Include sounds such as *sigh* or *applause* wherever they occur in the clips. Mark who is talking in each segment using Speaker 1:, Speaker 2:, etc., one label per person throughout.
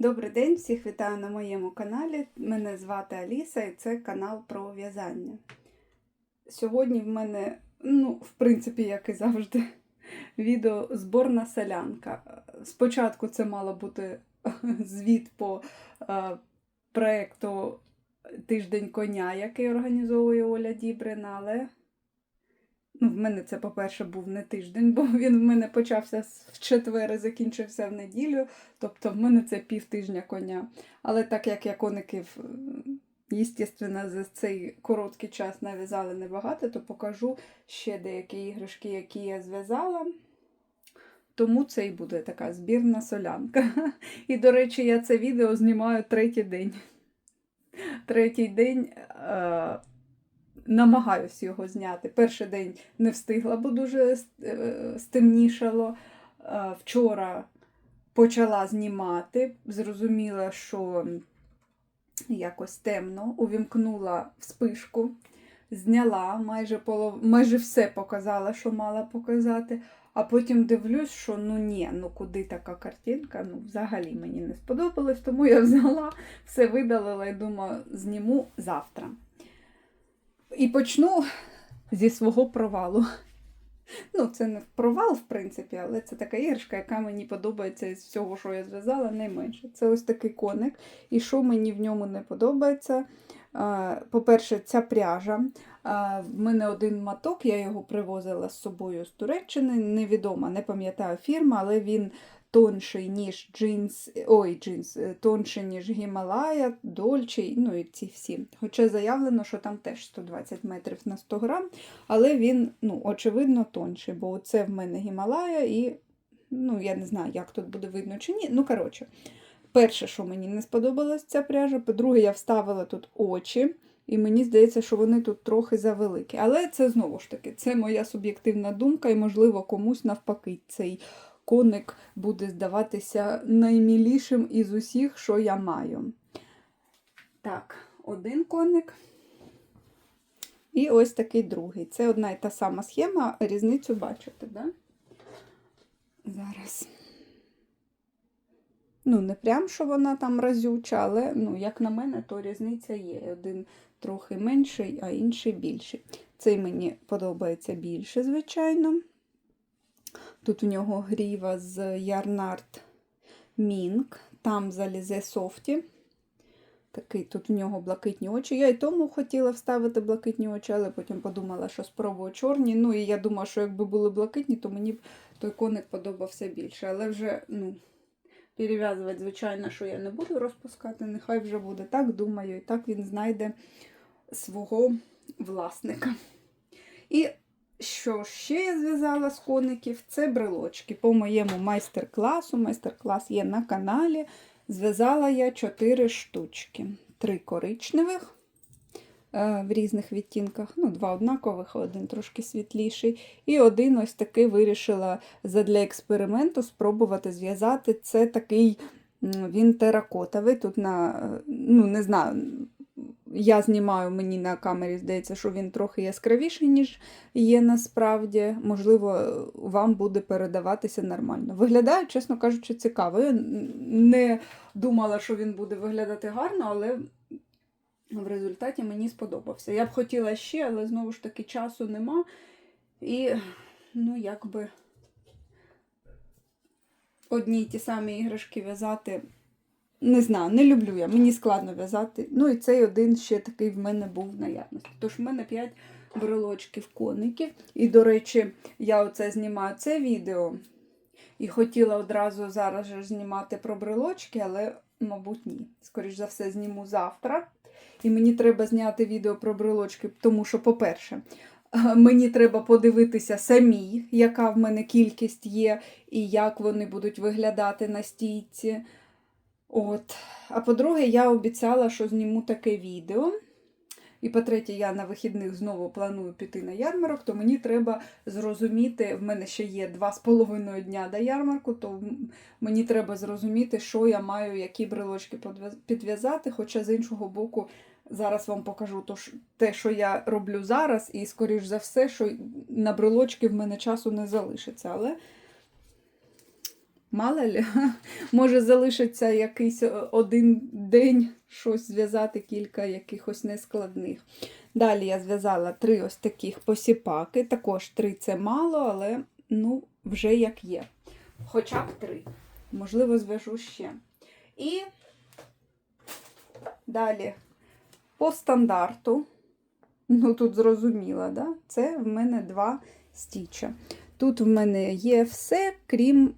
Speaker 1: Добрий день, всіх вітаю на моєму каналі. Мене звати Аліса і це канал про в'язання. Сьогодні в мене, ну, в принципі, як і завжди, *laughs* відео зборна селянка. Спочатку це мало бути *laughs* звіт по е, проєкту Тиждень коня, який організовує Оля Дібрина, але ну, в мене це, по-перше, був не тиждень, бо *laughs* він в мене почався в четвер і закінчився в неділю. Тобто в мене це пів тижня коня. Але так як я коників, звісно, за цей короткий час нав'язала небагато, то покажу ще деякі іграшки, які я зв'язала. Тому це і буде така збірна солянка. *laughs* І, до речі, я це відео знімаю третій день. Третій день е- намагаюсь його зняти. Перший день не встигла, бо дуже е- стемнішало. Е- вчора почала знімати, зрозуміла, що якось темно, увімкнула вспишку, зняла, майже, полов... майже все показала, що мала показати. А потім дивлюсь, що ну ні, ну куди така картинка, ну взагалі мені не сподобалось, тому я *laughs* взяла, все видалила і думаю, зніму завтра. І почну зі свого провалу. Ну, це не провал, в принципі, але це така іграшка, яка мені подобається із всього, що я зв'язала, найменше. Це ось такий коник. І що мені в ньому не подобається? По-перше, ця пряжа. В мене один маток, я його привозила з собою з Туреччини. Невідома, не пам'ятаю фірма, але він тонший, ніж джинс, ой, джинс, тонший, ніж Гімалая, Дольчий, ну і ці всі. Хоча заявлено, що там теж 120 метрів на 100 грам, але він, ну, очевидно, тонший, бо це в мене Гімалая, і ну, я не знаю, як тут буде видно чи ні. Ну, коротше, перше, що мені не сподобалась ця пряжа, по-друге, я вставила тут очі. І мені здається, що вони тут трохи завеликі. Але це знову ж таки, це моя суб'єктивна думка, і, можливо, комусь навпаки цей коник буде здаватися наймілішим із усіх, що я маю. Так, один коник. І ось такий другий. Це одна і та сама схема, різницю бачите, да? Зараз. Ну, не прям, що вона там разюча, але, ну, як на мене, то різниця є. Один трохи менший, а інший більший. Цей мені подобається більше, звичайно. Тут у нього гріва з Ярнард Мінк, там залізе софті. Такий тут в нього блакитні очі. Я і тому хотіла вставити блакитні очі, але потім подумала, що спробую чорні. Ну, і я думала, що якби були блакитні, то мені б той коник подобався більше. Але вже, ну, перев'язувати, звичайно, що я не буду розпускати. Нехай вже буде так, думаю, і так він знайде свого власника. І що ще я зв'язала з коників? Це брелочки. По моєму майстер-класу. Майстер-клас є на каналі. Зв'язала я 4 штучки. Три коричневих е, в різних відтінках. Ну, Два однакових, один трошки світліший. І один ось такий вирішила задля експерименту спробувати зв'язати. Це такий він теракотовий. Тут на, ну, не знаю, я знімаю, мені на камері здається, що він трохи яскравіший, ніж є насправді. Можливо, вам буде передаватися нормально. Виглядає, чесно кажучи, цікаво. Я не думала, що він буде виглядати гарно, але в результаті мені сподобався. Я б хотіла ще, але знову ж таки часу нема. І, ну, якби одні й ті самі іграшки в'язати. Не знаю, не люблю я, мені складно в'язати. Ну і цей один ще такий в мене був в наявності. Тож в мене 5 брелочків коників. І, до речі, я оце знімаю це відео. І хотіла одразу зараз же знімати про брелочки, але, мабуть, ні. Скоріше за все, зніму завтра. І мені треба зняти відео про брелочки, тому що, по-перше, *laughs* Мені треба подивитися самій, яка в мене кількість є, і як вони будуть виглядати на стійці. От. А по-друге, я обіцяла, що зніму таке відео. І по-третє, я на вихідних знову планую піти на ярмарок, то мені треба зрозуміти, в мене ще є два з половиною дня до ярмарку, то мені треба зрозуміти, що я маю, які брелочки підв'язати. Хоча з іншого боку, зараз вам покажу те, що я роблю зараз, і, скоріш за все, що на брелочки в мене часу не залишиться. Але Мало ли, *laughs* може залишиться якийсь е, один день щось зв'язати, кілька якихось нескладних. Далі я зв'язала три ось таких посіпаки. Також три це мало, але ну, вже як є. Хоча б три. Можливо, зв'яжу ще. І далі по стандарту. Ну, тут зрозуміло, да? це в мене два стіча. Тут в мене є все, крім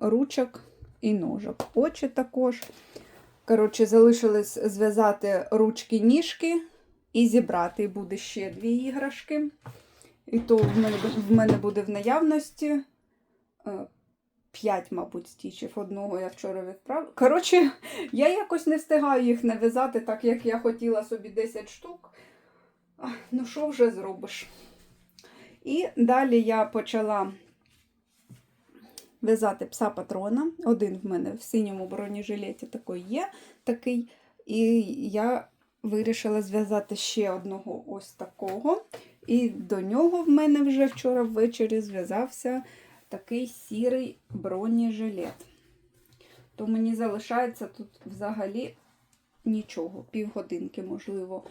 Speaker 1: ручок і ножок. Очі також. Коротше, залишилось зв'язати ручки-ніжки і зібрати. Буде ще дві іграшки. І то в мене, в мене буде в наявності 5, мабуть, стічів. Одного я вчора відправила. Коротше, я якось не встигаю їх нав'язати, так як я хотіла собі 10 штук. Ну, що вже зробиш? І далі я почала в'язати пса патрона. Один в мене в синьому бронежилеті такий є такий. І я вирішила зв'язати ще одного ось такого. І до нього в мене вже вчора ввечері зв'язався такий сірий бронежилет. То мені залишається тут взагалі нічого, півгодинки, можливо,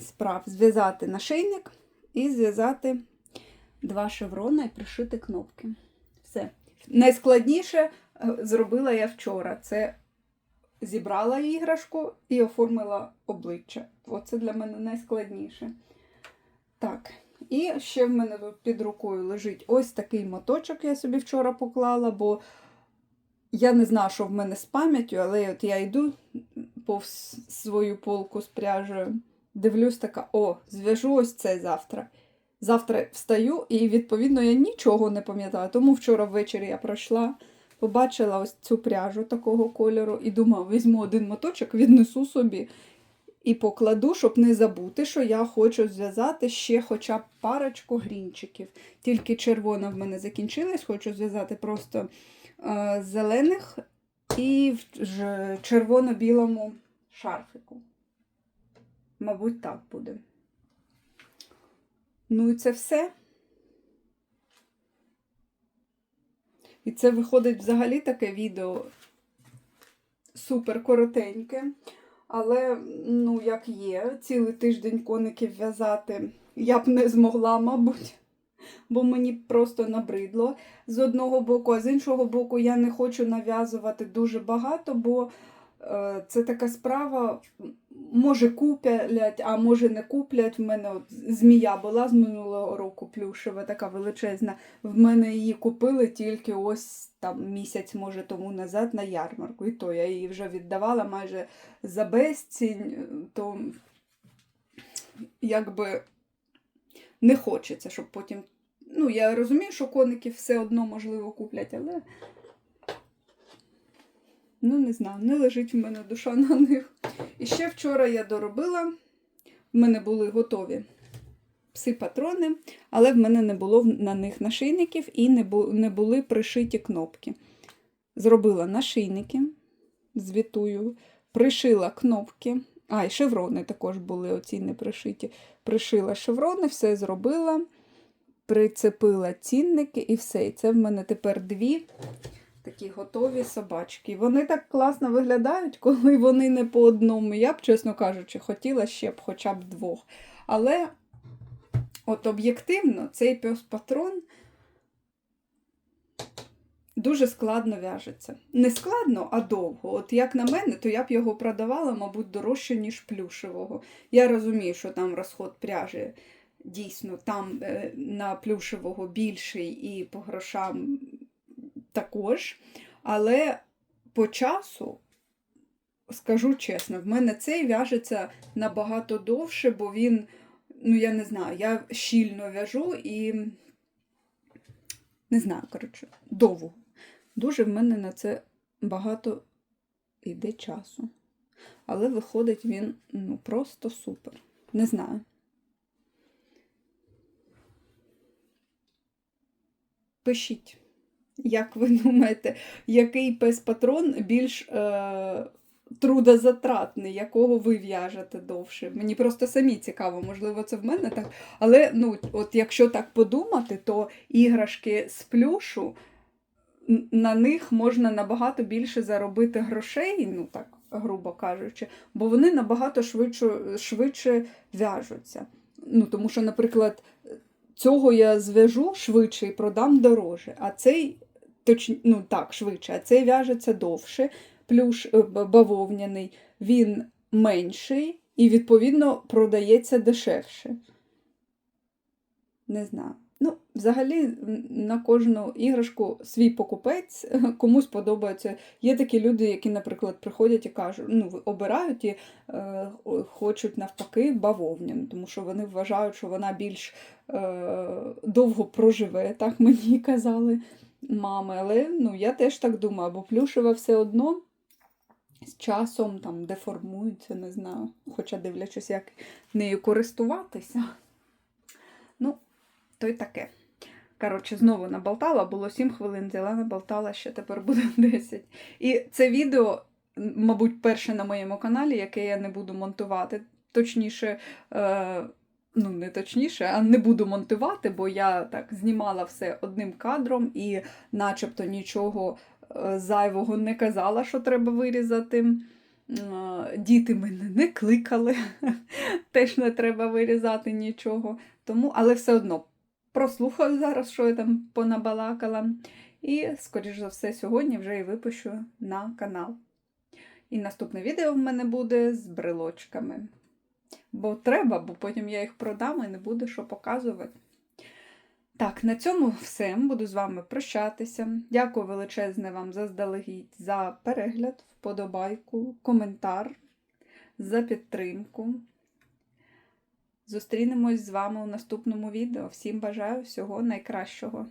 Speaker 1: справ зв'язати нашийник і зв'язати два шеврони і пришити кнопки. Найскладніше е, зробила я вчора. Це зібрала іграшку і оформила обличчя. Оце для мене найскладніше. Так, і ще в мене під рукою лежить ось такий моточок, я собі вчора поклала, бо я не знаю, що в мене з пам'яттю, але от я йду повз свою полку з пряжею, дивлюсь така, о, зв'яжу ось це завтра. Завтра встаю і, відповідно, я нічого не пам'ятаю. Тому вчора ввечері я пройшла, побачила ось цю пряжу такого кольору і думала, візьму один моточок, віднесу собі і покладу, щоб не забути, що я хочу зв'язати ще хоча б парочку грінчиків. Тільки червона в мене закінчилась, хочу зв'язати просто е, зелених і в червоно-білому шарфику. Мабуть, так буде. Ну і це все. І це виходить взагалі таке відео супер коротеньке. Але, ну, як є, цілий тиждень коників в'язати я б не змогла, мабуть, *laughs* бо мені просто набридло з одного боку, а з іншого боку, я не хочу нав'язувати дуже багато, бо е, це така справа, може куплять, а може не куплять. В мене от змія була з минулого року плюшева, така величезна. В мене її купили тільки ось там місяць, може, тому назад на ярмарку. І то я її вже віддавала майже за безцінь, то якби не хочеться, щоб потім. Ну, я розумію, що коники все одно, можливо, куплять, але. Ну, не знаю, не лежить в мене душа на них. І ще вчора я доробила, в мене були готові пси-патрони, але в мене не було на них нашийників і не були пришиті кнопки. Зробила нашийники, звітую, пришила кнопки. А, і шеврони також були оці не пришиті. Пришила шеврони, все зробила, прицепила цінники і все. І це в мене тепер дві такі готові собачки. Вони так класно виглядають, *laughs* коли вони не по одному. Я б, чесно кажучи, хотіла ще б хоча б двох. Але от об'єктивно цей пес-патрон дуже складно в'яжеться. Не складно, а довго. От як на мене, то я б його продавала, мабуть, дорожче, ніж плюшевого. Я розумію, що там розход пряжі дійсно там е, на плюшевого більший і по грошам також. Але по часу, скажу чесно, в мене цей в'яжеться набагато довше, бо він, ну я не знаю, я щільно в'яжу і не знаю, коротше, довго. Дуже в мене на це багато йде часу. Але виходить він ну, просто супер. Не знаю. Пишіть, як ви думаєте, який пес-патрон більш е, трудозатратний, якого ви в'яжете довше? Мені просто самі цікаво, можливо, це в мене так. Але ну, от якщо так подумати, то іграшки з плюшу на них можна набагато більше заробити грошей, ну так, грубо кажучи, бо вони набагато швидше, швидше в'яжуться. Ну, тому що, наприклад, цього я зв'яжу швидше і продам дороже, а цей точ... ну, так, швидше, а цей в'яжеться довше, плюс е, бавовняний, він менший і, відповідно, продається дешевше. Не знаю. Ну, взагалі, на кожну іграшку свій покупець, *laughs* комусь подобається. Є такі люди, які, наприклад, приходять і кажуть, ну, обирають і е, хочуть навпаки бавовняну, тому що вони вважають, що вона більш е, довго проживе, так мені казали мами. Але ну, я теж так думаю, бо плюшева все одно з часом там деформується, не знаю, хоча дивлячись, як нею користуватися. Ну, то й таке. Коротше, знову наболтала, було 7 хвилин, взяла, наболтала, ще тепер буде *laughs* 10. І це відео, мабуть, перше на моєму каналі, яке я не буду монтувати. Точніше, е, ну не точніше, а не буду монтувати, бо я так знімала все одним кадром і начебто нічого е, зайвого не казала, що треба вирізати. Е, Діти мене не кликали, *laughs* теж не треба вирізати нічого. Тому, але все одно прослухаю зараз, що я там понабалакала. І, скоріш за все, сьогодні вже і випущу на канал. І наступне відео в мене буде з брелочками. Бо треба, бо потім я їх продам і не буду що показувати. Так, на цьому все. Буду з вами прощатися. Дякую величезне вам заздалегідь за перегляд, вподобайку, коментар, за підтримку. Зустрінемось з вами у наступному відео. Всім бажаю всього найкращого.